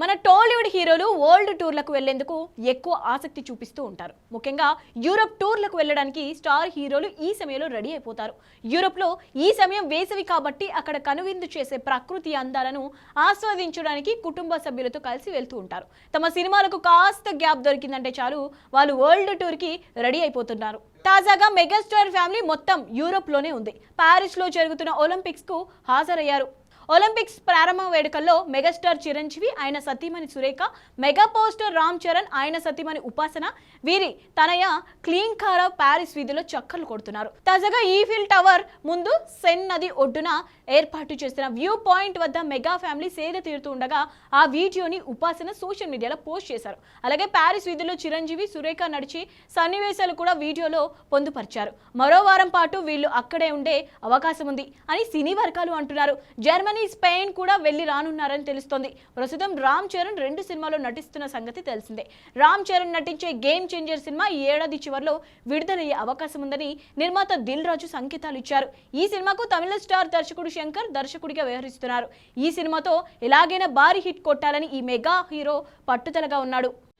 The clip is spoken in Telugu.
మన టాలీవుడ్ హీరోలు వరల్డ్ టూర్లకు వెళ్ళేందుకు ఎక్కువ ఆసక్తి చూపిస్తూ ఉంటారు. ముఖ్యంగా యూరప్ టూర్లకు వెళ్ళడానికి స్టార్ హీరోలు ఈ సమయంలో రెడీ అయిపోతారు. యూరప్లో ఈ సమయం వేసవి కాబట్టి అక్కడ కనువిందు చేసే ప్రకృతి అందాలను ఆస్వాదించడానికి కుటుంబ సభ్యులతో కలిసి వెళ్తూ ఉంటారు. తమ సినిమాలకు కాస్త గ్యాప్ దొరికిందంటే చాలు వాళ్ళు వరల్డ్ టూర్కి రెడీ అయిపోతున్నారు. తాజాగా మెగాస్టార్ ఫ్యామిలీ మొత్తం యూరోప్లోనే ఉంది. ప్యారిస్లో జరుగుతున్న ఒలింపిక్స్కు హాజరయ్యారు. ఒలింపిక్స్ ప్రారంభ వేడుకల్లో మెగాస్టార్ చిరంజీవి ఆయన సతీమణి సురేఖ మెగా పోస్టర్ రామ్ చరణ్ ఆయన సతీమణి ఉపాసన వీరి తనయ క్లీన్ కారా ప్యారిస్ వీధిలో చక్కర్లు కొడుతున్నారు. తాజాగా ఈఫిల్ టవర్ ముందు సెన్ నది ఒడ్డున ఏర్పాటు చేసిన వ్యూ పాయింట్ వద్ద మెగా ఫ్యామిలీ సేద తీరుతూ ఉండగా ఆ వీడియోని ఉపాసన సోషల్ మీడియాలో పోస్ట్ చేశారు. అలాగే ప్యారిస్ వీధిలో చిరంజీవి సురేఖ నడిచి సన్నివేశాలు కూడా వీడియోలో పొందుపరిచారు. మరో వారం పాటు వీళ్ళు అక్కడే ఉండే అవకాశం ఉంది అని సినీ వర్గాలు అంటున్నారు. జర్మన్ స్పెయిన్ కూడా వెళ్ళి రానున్నారని తెలుస్తోంది. ప్రస్తుతం రామ్ చరణ్ రెండు సినిమాలు నటిస్తున్న సంగతి తెలిసిందే. రామ్ చరణ్ నటించే గేమ్ చేంజర్ సినిమా ఈ ఏడాది చివరిలో విడుదలయ్యే అవకాశం ఉందని నిర్మాత దిల్ రాజు సంకేతాలు ఇచ్చారు. ఈ సినిమాకు తమిళ స్టార్ దర్శకుడు శంకర్ దర్శకుడిగా వ్యవహరిస్తున్నారు. ఈ సినిమాతో ఎలాగైనా భారీ హిట్ కొట్టాలని ఈ మెగా హీరో పట్టుదలగా ఉన్నాడు.